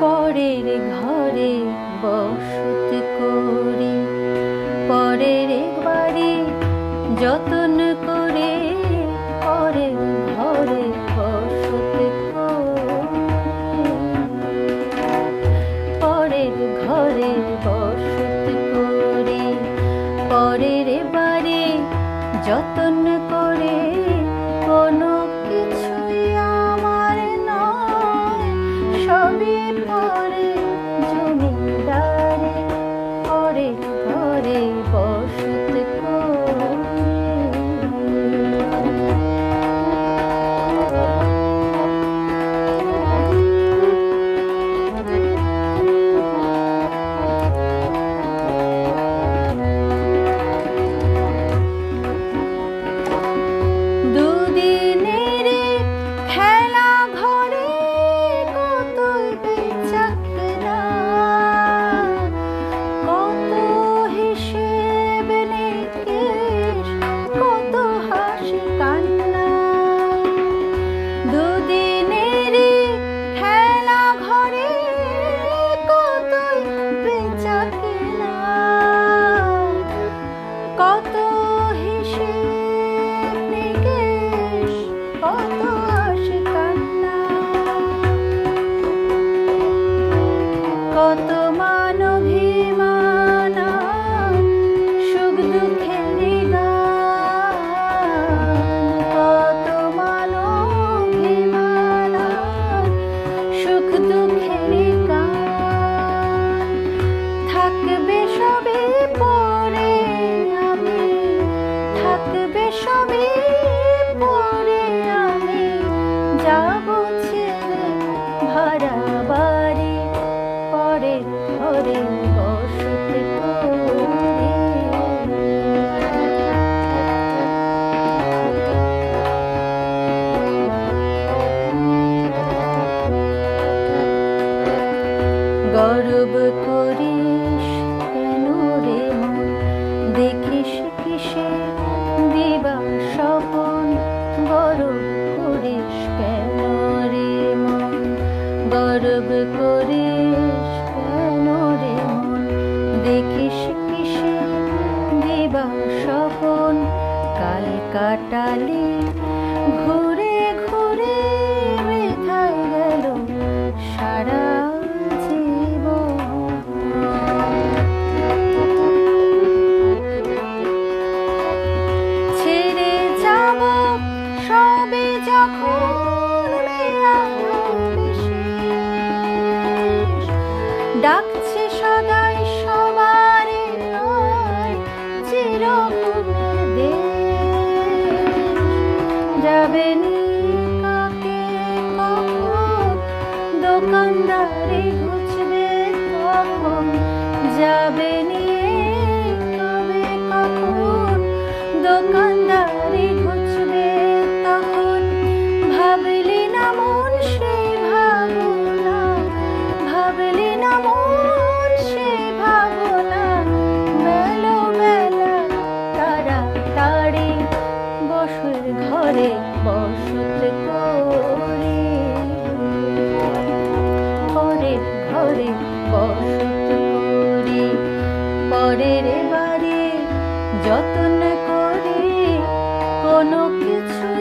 পরের ঘরে বসত করি। পরের বাড়ি যতন করে পরের ঘরে বসত পরের ঘরে বসত করি। পরের বাড়ি যতন করে কোনো কিছু Cotto! বা স্বপন কাল কাটালি ঘুরে ঘুরে বৃথা গেল সারা ছেড়ে যখন ডাকছে সদা যাবে না no kids. Really